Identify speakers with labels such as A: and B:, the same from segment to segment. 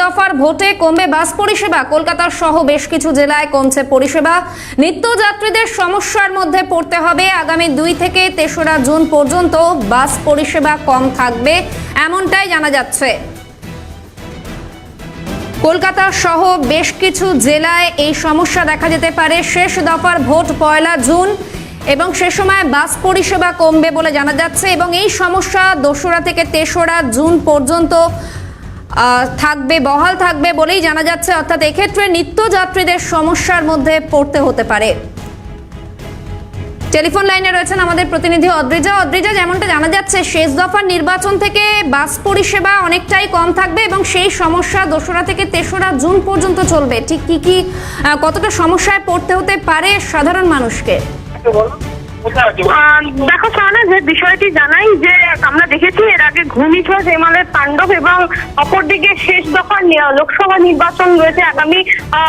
A: দফার ভোটে কমবে বাস পরিষেবা। কলকাতা সহ বেশ কিছু জেলায় কমছে পরিষেবা। নিত্যযাত্রীদের সমস্যার মধ্যে পড়তে হবে। আগামী দুই থেকে তেসরা জুন পর্যন্ত বাস পরিষেবা কম থাকবে, এমনটাই জানা যাচ্ছে। কলকাতা সহ বেশ কিছু জেলায় এই সমস্যা দেখা যেতে পারে। শেষ দফার ভোট পয়লা জুন এবং সে সময় বাস পরিষেবা কমবে বলে জানা যাচ্ছে এবং এই সমস্যা দোসরা থেকে তেসরা জুন পর্যন্ত থাকবে বহাল থাকবে বলেই জানা যাচ্ছে। অর্থাৎ এক্ষেত্রে নিত্যযাত্রীদের সমস্যার মধ্যে পড়তে হতে পারে। টেলিফোন লাইনে রয়েছেন আমাদের প্রতিনিধি অদ্রিজা। অদ্রিজা যেমনটা জানা যাচ্ছে শেষ দফার নির্বাচন থেকে বাস পরিষেবা অনেকটাই কম থাকবে এবং সেই সমস্যা দোসরা থেকে তেসরা জুন পর্যন্ত চলবে। ঠিক কি কি আহ, কতটা সমস্যায় পড়তে হতে পারে সাধারণ মানুষকে?
B: দেখো যে বিষয়টি জানাই যে আমরা দেখেছি ঘূর্ণিঝড় হেমালের তাণ্ডব এবং অপরদিকে শেষ দফার লোকসভা নির্বাচন রয়েছে আগামী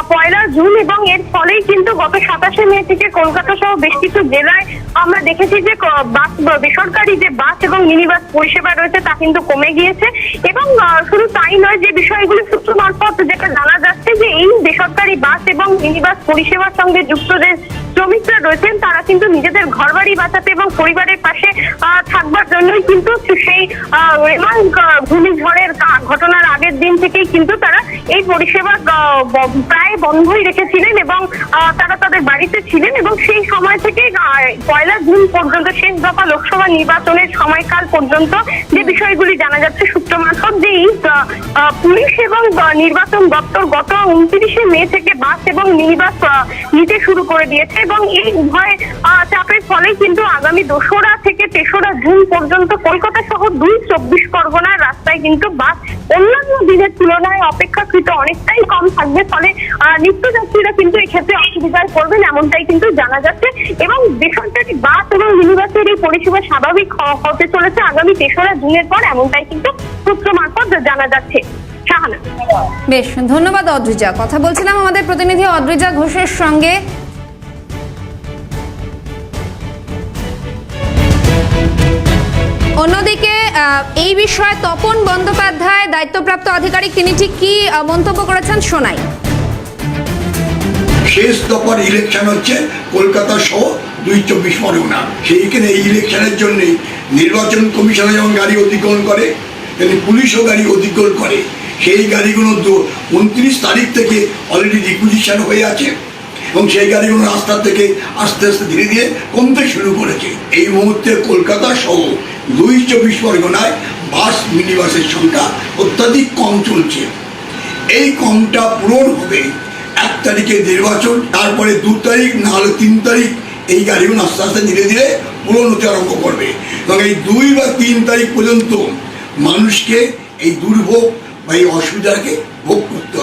B: পয়লা জুন এবং এর ফলেই কিন্তু গত সাতাশে মে থেকে কলকাতা সহ বেশ কিছু জেলায় আমরা দেখেছি যে বাস বেসরকারি যে বাস এবং মিনি বাস পরিষেবা রয়েছে তা কিন্তু কমে গিয়েছে এবং শুধু তাই নয় যে বিষয়গুলি সূত্র মারফত যেটা জানা যাচ্ছে যে এই বেসরকারি বাস এবং মিনি বাস পরিষেবার সঙ্গে যুক্ত যে শ্রমিকরা রয়েছেন, তারা কিন্তু নিজেদের ঘর বাড়ি বাঁচাতে এবং পরিবারের পাশে থাকবার জন্যই কিন্তু সেই রেমাল ঘূর্ণিঝড়ের ঘটনার আগের দিন থেকেই কিন্তু তারা এই পরিষেবা প্রায় বন্ধই রেখেছিলেন এবং তারা তাদের বাড়িতে ছিলেন এবং সেই সময় থেকে পয়লা জুন পর্যন্ত শেষ দফা লোকসভা নির্বাচনের সময়কাল পর্যন্ত যে বিষয়গুলি জানা যাচ্ছে সূত্র মারফত যে পুলিশ এবং নির্বাচন দপ্তর গত উনত্রিশে মে থেকে বাস এবং মিনি বাস নিতে শুরু করে দিয়েছে এবং এই উভয় চাপের ফলে কিন্তু আগামী দোসরা থেকে তেসরা জুন পর্যন্ত কলকাতা সহ দুই চব্বিশ পরগনার রাস্তায় কিন্তু বাস অন্যান্য দিনের তুলনায় অপেক্ষাকৃত অনেকটাই কম থাকবে। ফলে আহ, নিত্যযাত্রীরা কিন্তু এক্ষেত্রে অসুবিধায় পড়বেন এমনটাই কিন্তু জানা যাচ্ছে এবং বেসরকারি বাস এবং মিনিবাসের এই পরিষেবা স্বাভাবিক হতে চলেছে আগামী তেসরা জুনের পর এমনটাই কিন্তু সূত্র মারফত জানা যাচ্ছে।
A: বেশ ধন্যবাদ অদ্রিজা। কথা বলছিলাম আমাদের প্রতিনিধি অদ্রিজা ঘোষের সঙ্গে। অন্যদিকে আহ, এই বিষয়ে তপন বন্দ্যোপাধ্যায় দায়িত্বপ্রাপ্ত আধিকারিক তিনি ঠিক কি আহ, মন্তব্য করেছেন শোনাই।
C: শেষ দফার ইলেকশন হচ্ছে কলকাতা সহ দুই চব্বিশ পরগনা সেইখানে এই ইলেকশনের জন্যই নির্বাচন কমিশনে যেমন গাড়ি অধিগ্রহণ করে তেমনি পুলিশও গাড়ি অধিগ্রহণ করে। সেই গাড়িগুলো তো উনত্রিশ তারিখ থেকে অলরেডি রিকুইজিশন হয়ে আছে এবং সেই গাড়িগুলো রাস্তা থেকে আস্তে আস্তে ধীরে ধীরে কমতে শুরু করেছে। এই মুহূর্তে কলকাতা সহ দুই চব্বিশ পরগনায় বাস মিনি বাসের সংখ্যা অত্যাধিক কম চলছে। এই কমটা পূরণ হবে এক তারিখে নির্বাচন, তারপরে দু তারিখ না হলে তিন তারিখ এই গাড়িগুলো আস্তে আস্তে ধীরে ধীরে হতে আরম্ভ করবে। এবং এই দুই বা তিন তারিখ পর্যন্ত মানুষকে এই দুর্ভোগ বা এই অসুবিধাকে ভোগ করতে হবে।